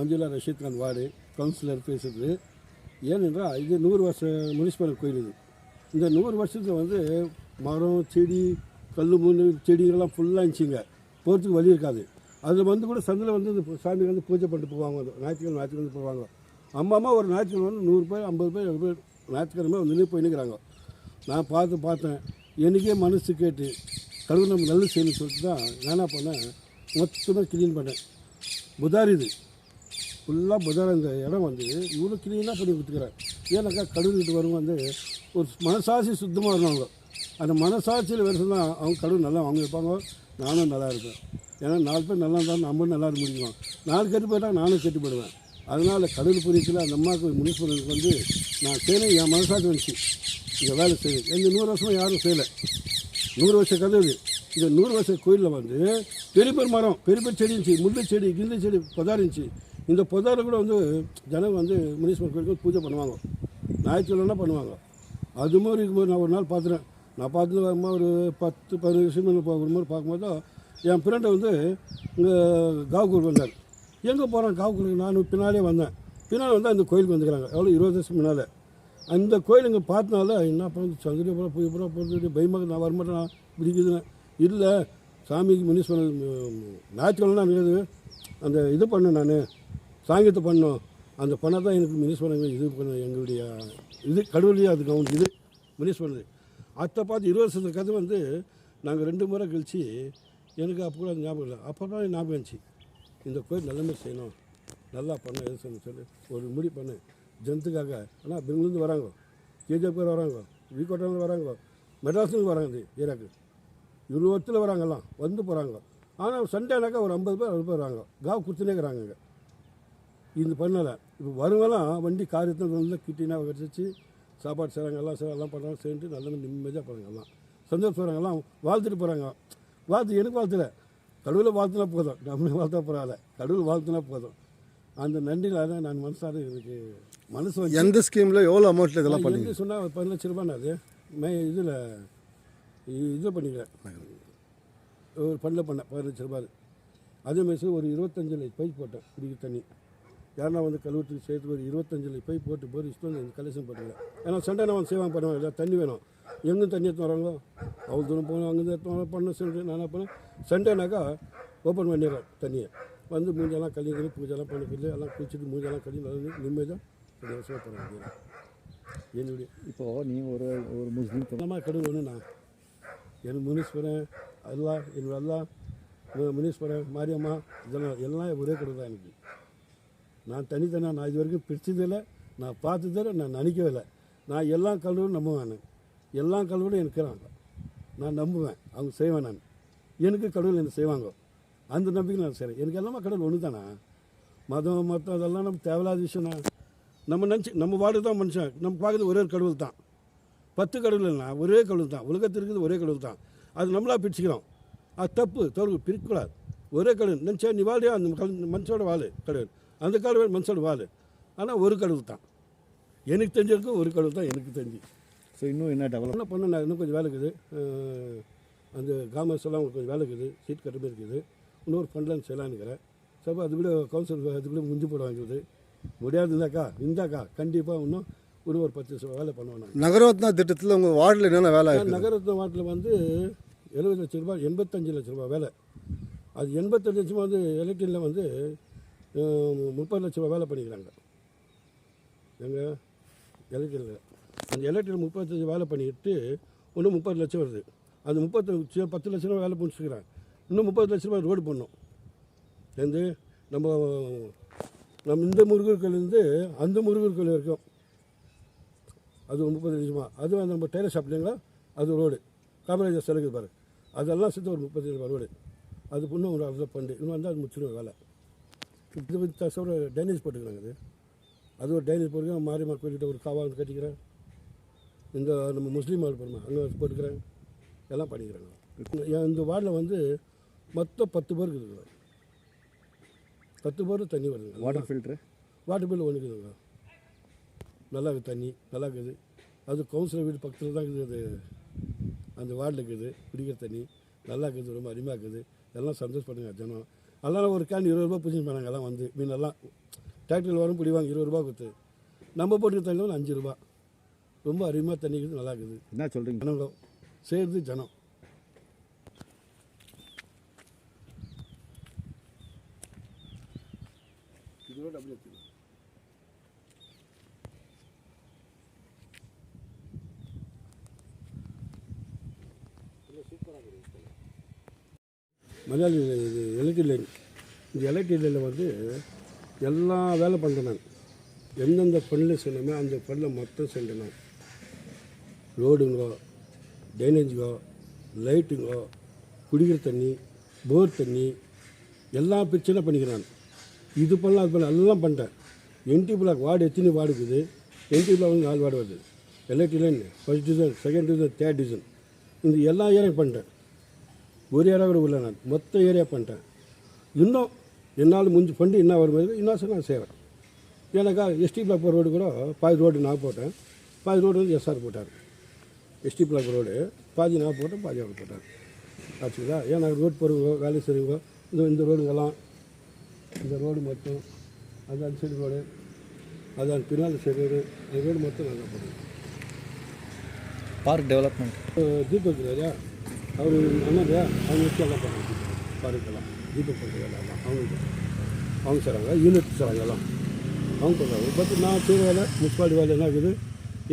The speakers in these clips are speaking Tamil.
மஞ்சுளா ரஷீத் கான் வார்டு கவுன்சிலர் பேசுகிறது ஏனென்றால் இது நூறு வருஷ முனிசிபல் கோயில் இது. இந்த நூறு வருஷத்தில் வந்து மரம் செடி கல் முள் செடிகள்லாம் ஃபுல்லாக இருந்துச்சுங்க. போகிறதுக்கு வழி இருக்காது. அதில் வந்து கூட சந்தில் வந்து இந்த சாமி வந்து பூஜை பண்ணிட்டு போவாங்க. ஞாயிற்றுக்கிழமை ஞாயிற்றுக்கிழமை போவாங்க. அம்மா அம்மா ஒரு ஞாயிற்றுக்கிழமை வந்து நூறு பேர் ஐம்பது பேர் எழுபது பேர் ஞாயிற்றுக்கிழமை வந்து நின்று போய் நிற்கிறாங்க நான் பார்த்து பார்த்தேன். எனக்கே மனசு கேட்டு கழுவு நம்ம நல்லது செய்யணும்னு சொல்லிட்டு தான் நான் என்ன பண்ணேன். மொத்தமாக க்ளீன் பண்ணேன். புதாரி இது. ஃபுல்லாக புதாரி இந்த இடம் வந்து இவ்வளோ க்ளீனாக பண்ணி கொடுத்துக்கிறேன் ஏன்னாக்கா கடவுள்கிட்ட வரும் வந்து ஒரு மனசாட்சி சுத்தமாக இருந்தாங்க அந்த மனசாட்சியில் வருஷம் தான் அவங்க கடவுள் நல்லா அவங்க வைப்பாங்க. நானும் நல்லா இருப்பேன். ஏன்னா நாலு பேர் நல்லா இருந்தாலும் நம்மளும் நல்லா இருக்க முடியும் நாலு கெட்டு போயிட்டால் நானும் கெட்டு போயிடுவேன். அதனால் கடவுள் புரியத்தில் அந்த அம்மாவுக்கு முனிசிபலுக்கு வந்து நான் செய்யணும் என் மனசாட்சி வந்துச்சு. இந்த வேலை செய்யுது எங்கள் நூறு வருஷமாக யாரும் செய்யலை. நூறு வருஷ கதவு இது. இந்த நூறு வருஷ கோயிலில் வந்து பெரிய பெரிய மரம் பெரிய பெரிய செடி இருந்துச்சு முள்ளு செடி கிந்த செடி பதாரிச்சு இருந்துச்சு. இந்த புதாரை கூட வந்து ஜனம் வந்து முனிசிபல் கோயிலுக்கு வந்து பூஜை பண்ணுவாங்க. ஞாயிற்றுக்கிழமை பண்ணுவாங்க. அது மாதிரி இருக்கும்போது நான் ஒரு நாள் பார்த்துறேன் நான் பார்த்துட்டு வரும்போது ஒரு பத்து பதினஞ்சு வருஷம் ஒரு மாதிரி பார்க்கும்போது தான் என் ஃப்ரெண்டை வந்து இங்கே காவுக்கூர் வந்தார். எங்கே போகிறேன் காவுக்கூருக்கு நான் பின்னாலே வந்தேன். பின்னால் வந்தால் இந்த கோயிலுக்கு வந்துக்கிறாங்க. எவ்வளோ இருபது வருஷம் முன்னால். அந்த கோயில் இங்கே பார்த்தனால என்ன பண்ண சந்திரி போகிற புதிய போகிற போகிறது பயமாக நான் வரமாட்டேன் நான் பிடிக்குதுன்னு. இல்லை சாமிக்கு முனீஸ்வரன் ஞாயிற்றுக்கிழமை இருக்குது அந்த இது பண்ணேன் நான். சாங்கியத்தை பண்ணோம். அந்த பணம் தான் எனக்கு முனீஸ்வரன் இது பண்ண எங்களுடைய இது கடவுளையே அதுக்கு அவங்க இது முனீஸ்வரன் அதை பார்த்து இருபது வருஷத்துக்கு கதை வந்து நாங்கள் ரெண்டு முறை கழிச்சு எனக்கு அப்போ கூட ஞாபகம் இல்லை. அப்போ தான் ஞாபகம் இருந்துச்சு. இந்த கோயில் நல்லமே செய்யணும். நல்லா பண்ண எது செய்யணும் சொல்லி ஒரு முடி பண்ணேன். ஜனத்துக்காக. ஆனால் பெங்களூர்லேருந்து வராங்க. கேஜிஎஃப்கார் வராங்க. விகோட்டிலேருந்து வராங்க. மெட்ராஸ்லேருந்து வராங்க இது ஏரியாவுக்கு இருபத்தில் வராங்கலாம் வந்து போகிறாங்க ஆனால் சண்டேனாக்கா ஒரு ஐம்பது பேர் அறுபது பேர் வராங்க. காவ் கொடுத்துனே இருக்கிறாங்க இந்த பண்ணலை. இப்போ வருவெல்லாம் வண்டி கார் எடுத்து நல்லா கிட்டினா வச்சு சாப்பாடு செய்கிறாங்க எல்லாம் செய்றாங்க, எல்லாம் பண்ணுறாங்க சேர்ந்து நல்ல நிம்மதியாக போகிறாங்க எல்லாம் சந்தோஷம் எல்லாம் வாழ்த்துட்டு போகிறாங்க வாழ்த்து எனக்கு வாழ்த்துல. கடவுளை வாழ்த்துனா போதும். நம்மளே வாழ்த்தா பரவாயில்ல. கடவுள் வாழ்த்துனா போதும். அந்த நன்றியில் நான் மனசார எனக்கு மனசு வந்து எந்த ஸ்கீமில் எவ்வளோ அமௌண்ட்டில் இதெல்லாம் எங்கே சொன்னால் ஒரு பதினஞ்சு ரூபான்னு அது. மே இதில் இதில் பண்ணிக்கிறேன். ஒரு பண்ணில் பண்ணேன் பதினஞ்சு ரூபாய். அதே மாதிரி ஒரு இருபத்தஞ்சு பைப் போட்டேன் குடிக்க தண்ணி. யாருன்னா வந்து கழுவுறதுக்கு சேர்த்து ஒரு இருபத்தஞ்சு லை பைப் போட்டு போட்டு இஷ்டம் கலெக்ஷன் பண்ணுவேன் ஏன்னா சண்டே நான் சேவாங்க பண்ணுவேன் இல்லை தண்ணி வேணும். எங்கே தண்ணி எடுத்து வராங்களோ? அவ்வளோ தூரம் போகணும் அங்கேருந்து எடுத்து வர பண்ண சொல்லிட்டு நான் என்ன பண்ணேன் சண்டேனாக்கா ஓப்பன் பண்ணிடுறேன் தண்ணியை. வந்து மூஞ்செல்லாம் கழுவி கழுவி பூஜைலாம் பண்ணிக்கிட்டு எல்லாம் குளிச்சுட்டு மூஞ்செல்லாம் கழுவி நல்லா நிம்மதியாக கொஞ்சம் வருஷமாக போகிறேன் என்னுடைய இப்போது நீங்கள் ஒரு ஒரு முஸ்லீம் என்னமா கடவுள் ஒன்றுண்ணா என் முனீஸ்வரன் அல்லா என் அல்லா முனீஸ்வரன் மாரியம்மா இதெல்லாம் எல்லாம் ஒரே கடவுள் தான் எனக்கு. நான் தனித்தனியாக நான் இது வரைக்கும் பிரிச்சதில்லை. நான் பார்த்ததில்லை நான் நினைக்கவே இல்லை நான் எல்லா கடவுளும் நம்புவேன் நான். எல்லா கடவுளும் இருக்கிறாங்க நான் நம்புவேன் அவங்க செய்வேன் நான். எனக்கு கடவுள் என்ன செய்வாங்க? அந்த நம்பிக்கை நான் செய்கிறேன் எனக்கு எல்லாமே கடவுள் ஒன்று தானே மதம் மதம் அதெல்லாம் நம்ம தேவையில்லாத விஷயம்னா நம்ம நினச்சி நம்ம வார்டு தான் மனுஷன். நம்ம பார்க்குறது ஒரே ஒரு கடவுள் தான். பத்து கடவுள் இல்லைண்ணா ஒரே கடவுள் தான். உலகத்தில் இருக்கிறது ஒரே கடவுள் தான். அது நம்மளா பிரிச்சுக்கிறோம். அது தப்பு தோல்வி பிரிக்கக்கூடாது. ஒரே கடவுள். நினச்சா நீ வாழ்றியா? அந்த மனுஷோட வாழு கடவுள். அந்த கடவுள் மனுஷோட வாழு ஆனால் ஒரு கடவுள் தான். எனக்கு தெரிஞ்சிருக்கும் ஒரு கடவுள் தான் எனக்கு தெரிஞ்சு. ஸோ இன்னும் என்ன டெவலப் என்ன பண்ண நான் இன்னும் கொஞ்சம் வேலை இருக்குது. அந்த காமர்ஸ் எல்லாம் கொஞ்சம் வேலை இருக்குது. சீட் கட்டுமே இருக்குது. இன்னொரு ஃபண்ட்லாம் செய்யலான்னு இருக்கிறேன் சப்போ அது கூட கவுன்சில் அது கூட முடிஞ்சு போட வாங்குறது முடியாதுந்தாக்கா இருந்தாக்கா கண்டிப்பாக இன்னும் இன்னும் ஒரு பத்து வேலை பண்ணுவேன் நகரோத்னா திட்டத்தில் உங்கள் வார்டில் என்னென்ன வேலை இருக்குது? நகரத்து வாட்டில் வந்து எழுபது லட்ச ரூபாய் எண்பத்தஞ்சு லட்ச ரூபாய் வேலை. அது எண்பத்தஞ்சு லட்சமாக வந்து எலக்ட்ரியில் வந்து முப்பது லட்ச ரூபா வேலை பண்ணிக்கிறாங்க. எங்கள் எலக்ட்ரியில் அந்த எலக்ட்ரியில் முப்பத்தஞ்சு வேலை பண்ணிக்கிட்டு இன்னும் முப்பது லட்சம் வருது. அந்த முப்பத்தஞ்சு பத்து லட்ச ரூபா வேலை முடிச்சுக்கிறாங்க இன்னும் முப்பது லட்ச ரூபாய் ரோடு பண்ணோம் வந்து நம்ம நம்ம இந்த முருகர்கள்லேருந்து அந்த முருகர்கள் இருக்கும் வரைக்கும். அது முப்பது லட்சமா? அது வந்து நம்ம டெய்லர் ஷாப் இல்லைங்களா? அது ரோடு. காமராஜர் சிலைக்கு பாரு. அதெல்லாம் சேர்த்து ஒரு முப்பத்தஞ்சு ரூபா ரோடு. அது இன்னும் ஒரு அறுபது பண்டு இன்னும் வந்து அது முடிச்சிடும் வேலை. இது வந்து தசோட டைனேஜ் போட்டுக்கிறாங்க அது. அது ஒரு டைனேஜ் போட்டுக்கிறேன். மாரியம்மா கோயில்கிட்ட ஒரு காவா வந்து கட்டிக்கிறேன். இந்த நம்ம முஸ்லீம் ஆள் போடுமா அங்கே போட்டுக்கிறேன். எல்லாம் பண்ணிக்கிறாங்க இந்த வார்டில் வந்து மொத்தம் பத்து பேர் இருக்குதுங்க பத்து பேர் தண்ணி வருதுங்க. வாட்டர் ஃபில்ட்ரு வாட்டர் பில் ஒன்று இருக்குதுங்க. நல்லா இருக்குது தண்ணி நல்லா இருக்குது. அது கவுன்சிலர் வீடு பக்கத்தில் தான் இருக்குது அது. அந்த வார்டில் இருக்குது. குடிக்கிற தண்ணி. நல்லா இருக்குது ரொம்ப அருமையாக இருக்குது. எல்லாம் சந்தோஷப்படுங்க ஜனம் அதெல்லாம் ஒரு கேன் இருபது ரூபா பூஜை பண்ணாங்க எல்லாம் வந்து. மீனெல்லாம் டிராக்டரில் வரும் பிடிவாங்க இருபது ரூபா கொடுத்து. நம்ம போட்டு தண்ணி வந்து அஞ்சு ரூபா ரொம்ப அருமையாக தண்ணி இருக்குது நல்லா இருக்குது. என்ன சொல்கிறீங்க ஜனங்க சேர்ந்து ஜனம். இதோட அப்படியே மலையாளி இது எலக்ட்ரிக் லைன் இந்த எலக்ட்ரிக் லைனில் வந்து எல்லா வேலை பண்ணுறேன் நான். எந்தெந்த ஃபண்டில் சொன்னோமோ அந்த ஃபண்டில் மொத்தம் செஞ்சேன் நான். ரோடுங்கோ ட்ரைனேஜுங்கோ லைட்டுங்கோ குடிக்கிற தண்ணி போர் தண்ணி எல்லா பிரச்சனையும் பண்ணிக்கிறேன் இது பண்ணலாம் அது பண்ணலாம் எல்லாம் பண்ணிட்டேன் என்டி பிளாக் வார்டு எத்தனை வார்டு இருக்குது? என்டி பிளாக் வந்து நாலு வார்டு வருது. Electric line first division second division third division இந்த எல்லா ஏரியா பண்ணிட்டேன் ஒரு ஏரியா கூட இல்லை நான் மொத்த ஏரியா பண்ணிட்டேன் இன்னும் என்னால் முடிஞ்சு ஃபண்டு என்ன வரும்போது இன்னும் நான் செய்வேன் ஏன்னாக்கா எஸ்டி பிளாக் ரோடு கூட பாதி ரோடு நான் போட்டேன். பாதி ரோடு வந்து எஸ்ஆர் போட்டார். எஸ்டி பிளாக் ரோடு பாதி நான் போட்டேன் பாதி அவர் போட்டார். ஆச்சுங்களா? ஏன்னா ரோடு போகிறவங்க வேலை செய்கிறவங்க இந்த இந்த ரோடுங்கெல்லாம் இந்த ரோடு மொத்தம் அது அந்த சைடு ரோடு அது அந்த பின்னால் சைடு ரோடு அந்த ரோடு மொத்தம் நல்லா போடுவோம் பார்க் டெவலப்மெண்ட் தீபக் இல்லையா அவர் அண்ணா அவங்க வச்சு எல்லாம் பண்ணுறாங்க பாருக்கெல்லாம் தீபம் பண்ணுற வேலை எல்லாம் அவங்க அவங்க செய்கிறாங்க யூனிட் செய்கிறாங்க எல்லாம். அவங்க பண்ணுறாங்க பட் நான் செய்கிற வேலை முனிசிபாலிட்டி வேலை என்ன இருக்குது?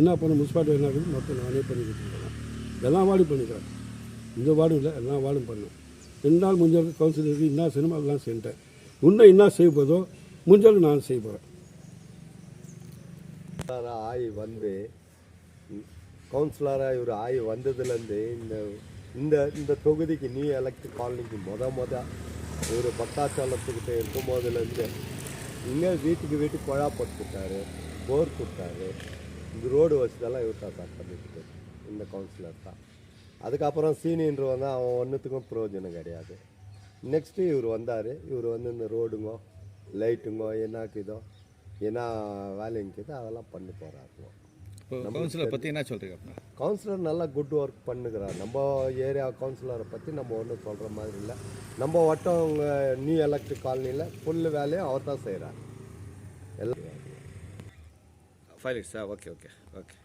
என்ன பண்ண முனிசிபாலிட்டி என்ன இருக்குது? மொத்தம் நானே பண்ணி கொடுத்துருக்கேன். எல்லா வார்டும் பண்ணிக்கிறேன். இந்த வார்டும் இல்லை எல்லா வார்டும் பண்ணேன். ரெண்டு நாள் முடிஞ்சவங்க கவுன்சிலருக்கு என்ன செய்யணுமோ அதெல்லாம் செஞ்சேன் இன்னும் என்ன செய்ய போதோ முடிஞ்சாலும் நான் செய்ய போகிறேன் ஆய் வந்து கவுன்சிலராக இவர் ஆய் வந்ததுலேருந்து இந்த இந்த இந்த தொகுதிக்கு நியூ எலக்ட் காலனிக்கு மொத மொத இவர் பட்டாச்சாலத்துக்கிட்ட இருக்கும் போதுலேருந்து இங்கே வீட்டுக்கு வீட்டுக்கு குழா போட்டு கொடுத்தாரு போர் கொடுத்தாரு. இந்த ரோடு வசதியெல்லாம் இவர் தான் சார் பண்ணிட்டு இந்த கவுன்சிலர் தான். அதுக்கப்புறம் சீனியர் வந்து அவன் ஒன்றுத்துக்கும் பிரயோஜனம் கிடையாது. நெக்ஸ்ட்டு இவர் வந்தார். இவர் வந்து இந்த ரோடுங்கோ லைட்டுங்கோ என்னாக்குதோ என்ன வேலைங்குதோ அதெல்லாம் பண்ணி போகிறாருங்க கவுன்சிலர் பற்றி என்ன சொல்கிறீங்க அப்படின்னா கவுன்சிலர் நல்லா குட் ஒர்க் பண்ணுகிறார். நம்ம ஏரியா கவுன்சிலரை பற்றி நம்ம ஒன்றும் சொல்கிற மாதிரி இல்லை. நம்ம வட்டம் நியூ எலக்ட்ரிக் காலனியில் ஃபுல் வேலையும் அவர் தான் செய்கிறார் எல்லாம் லிக்ஸா ஓகே ஓகே ஓகே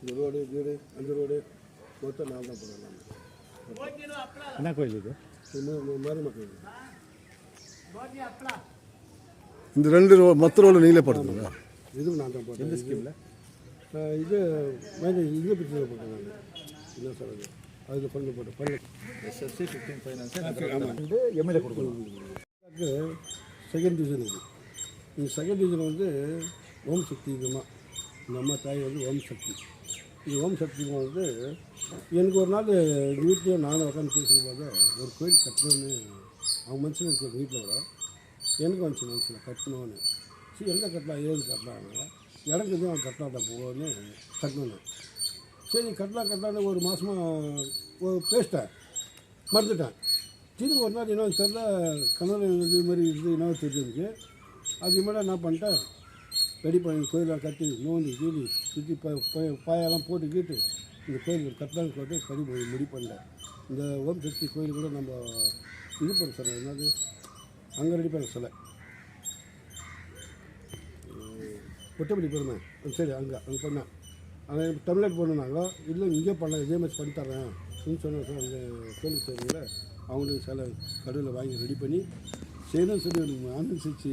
இந்த ரோடு வீடு அந்த ரோடு மொத்தம் நான் தான் பண்ணுவேன் என்ன கோயில் இது? மாறி மக்கள் இந்த ரெண்டு ரோ மொத்த ரோடு நீங்களே போட்டுருங்க இதுவும் நான் தான் போட்டேன். எந்த ஸ்கீமில்? இது இது போட்டேன் நான். என்ன சொல்கிறது அதில் பண்ண போட்டேன் பண்ண எஸ்எஸ்சி ஃபிஃப்டீன் ஃபைனான்ஸ் வந்து எம்எல்ஏ கொடுக்கணும். செகண்ட் டிவிஷன் இது. இந்த செகண்ட் டிவிஷன் வந்து ஓம் சக்தி இதுமா. இந்த அம்மா தாய் வந்து ஓம் சக்தி. இது ஓம் சக்தி வந்து எனக்கு ஒரு நாள் எங்கள் வீட்லேயே நானும் உட்காந்து பேசும்போது ஒரு கோயில் கட்டணும்னு அவங்க மனுஷன் வச்சு வீட்டில் வர எனக்கு வந்துச்சு மனுஷன் கட்டணும்னு சரி எங்கே கட்டலாம் ஏது கட்டலாங்க எனக்கு எதுவும் அவன் கட்டலாட்ட போகணும்னு கட்டணும் சரி கட்டலாம் கட்டலான்னு ஒரு மாதமாக ஒரு பேசிட்டேன் மறந்துட்டேன். திரும்ப ஒரு நாள் என்ன தெரில கனவு இது மாதிரி இது என்ன தெரிஞ்சிருக்கு. அது மேலே என்ன பண்ணிட்டேன். ரெடி பண்ணி கோயிலாம் கட்டி நோண்டி கீழி சுற்றி பாயெல்லாம் போட்டு கீட்டு இந்த கோயில் கட்டலான்னு சொல்லிட்டு சரி முடி பண்ணேன் இந்த ஓம் சக்தி கோயில் கூட நம்ம இது பண்ண சார் என்னது? அங்கே ரெடி பண்ண சிலை. ஒட்டப்படி பெருமை சரி அங்கே அங்கே பண்ணேன் அங்கே தமிழ்நாடு போனாங்க இல்லை இங்கே பண்ண இதே மாதிரி பண்ணி தரேன். அப்படின்னு சொன்ன சார் அந்த கோயில் சேவையில் அவங்களுக்கு சில கடையில் வாங்கி ரெடி பண்ணி செய்யணும் சொல்லி எனக்கு அனுசரித்து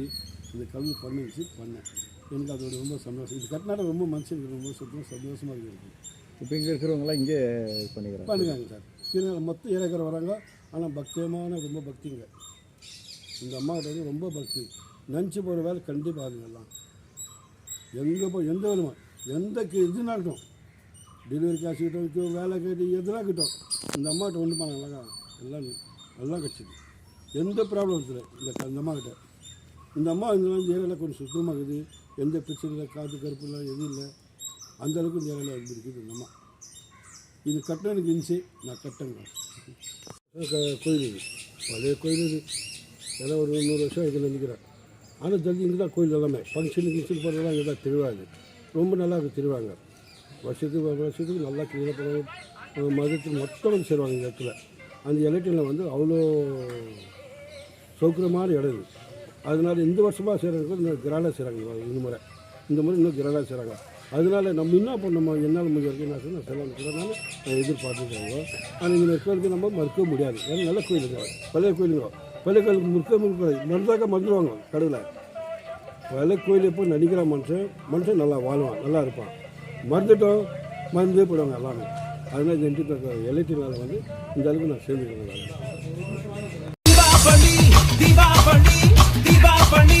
இந்த கல்வி பண்ண வச்சு பண்ணேன். எனக்கு அதோட ரொம்ப சந்தோஷம். இது கட்டினால ரொம்ப மனுஷனுக்கு ரொம்ப சுத்தம் சந்தோஷமாக இருக்குது இப்போ இங்கே இருக்கிறவங்களாம் இங்கே இது பண்ணிக்கிறாங்க. பண்ணுறாங்க சார். கீழே மொத்த ஏரியாக்கார வராங்க. ஆனால் பக்தியமான ரொம்ப பக்திங்க. இந்த அம்மாக்கிட்ட ரொம்ப பக்தி. நினச்சி போகிற வேலை கண்டிப்பாக அதுங்கெல்லாம் எங்கே போய் எந்த வேலைமா எந்த இதுனாகட்டும் டெலிவரி காசு கிட்டும் வேலை கேட்டு எதுனாகட்டும் இந்த அம்மாட்ட ஒன்று பண்ணாங்க எல்லாம் எல்லாம் கிடச்சிது எந்த ப்ராப்ளம் இல்லை இந்த அந்த அம்மாக்கிட்ட இந்த அம்மா இந்த இந்த ஏரியாவில் கொஞ்சம் சுத்தமாக இருக்குது. எந்த பிரச்சனை இல்லை காற்று கருப்பு இல்லை எதுவும் இல்லை. அந்தளவுக்கு இந்த ஏரியாவில் இருக்குது இந்த அம்மா. இது கட்டணம் எனக்கு இருந்துச்சு நான் கட்டங்க கோயில் இது பழைய கோயில் இது. ஏன்னா ஒரு நூறு வருஷம் இதில் நிற்கிறேன் ஆனால் தெரிஞ்சு இங்கே தான் கோயில் எல்லாமே. ஃபங்க்ஷனு கிங்ஷன் போகிறதெல்லாம் இங்கே தான் திருவிழா இது ரொம்ப நல்லா இருக்குது திருவாங்க வருஷத்துக்கு வருஷத்துக்கு நல்லா க்ளீனாக பண்ணுவாங்க மதத்துக்கு மொத்தம் வந்து சேருவாங்க இந்த இடத்துல. அந்த எலெக்ஷனில் வந்து அவ்வளோ சௌகரியமான இடம் இது. அதனால இந்த வருஷமாக செய்கிறாங்க இன்னும் கிராண்டாக செய்கிறாங்க இந்த முறை. இந்த முறை இன்னும் கிராண்டாக செய்கிறாங்க அதனால நம்ம என்ன இப்போ நம்ம என்னால் முடிஞ்ச வரைக்கும் நான் சொன்ன செலவு கொடுக்கறதுனால நான் எதிர்பார்த்துருக்காங்க ஆனால் இந்த கோயிலுக்கு நம்ம மறுக்க முடியாது. ஏன்னா நல்ல கோயிலுங்க பழைய கோயிலுங்க. பழைய கோயிலுக்கு முறுக்க முறுக்க மறந்தாக்க மறந்துடுவாங்க கடவுளை. பழைய கோயில் எப்போ நடிக்கிற மனுஷன் மனுஷன் நல்லா வாழ்வான் நல்லா இருப்பான். மறந்துட்டோம் மறந்தே போடுவாங்க எல்லாமே. அதனால் இந்த எலக்ட்ரினால் வந்து இந்த அளவுக்கு நான் சேர்ந்துக்கிறேன் தீபாவளி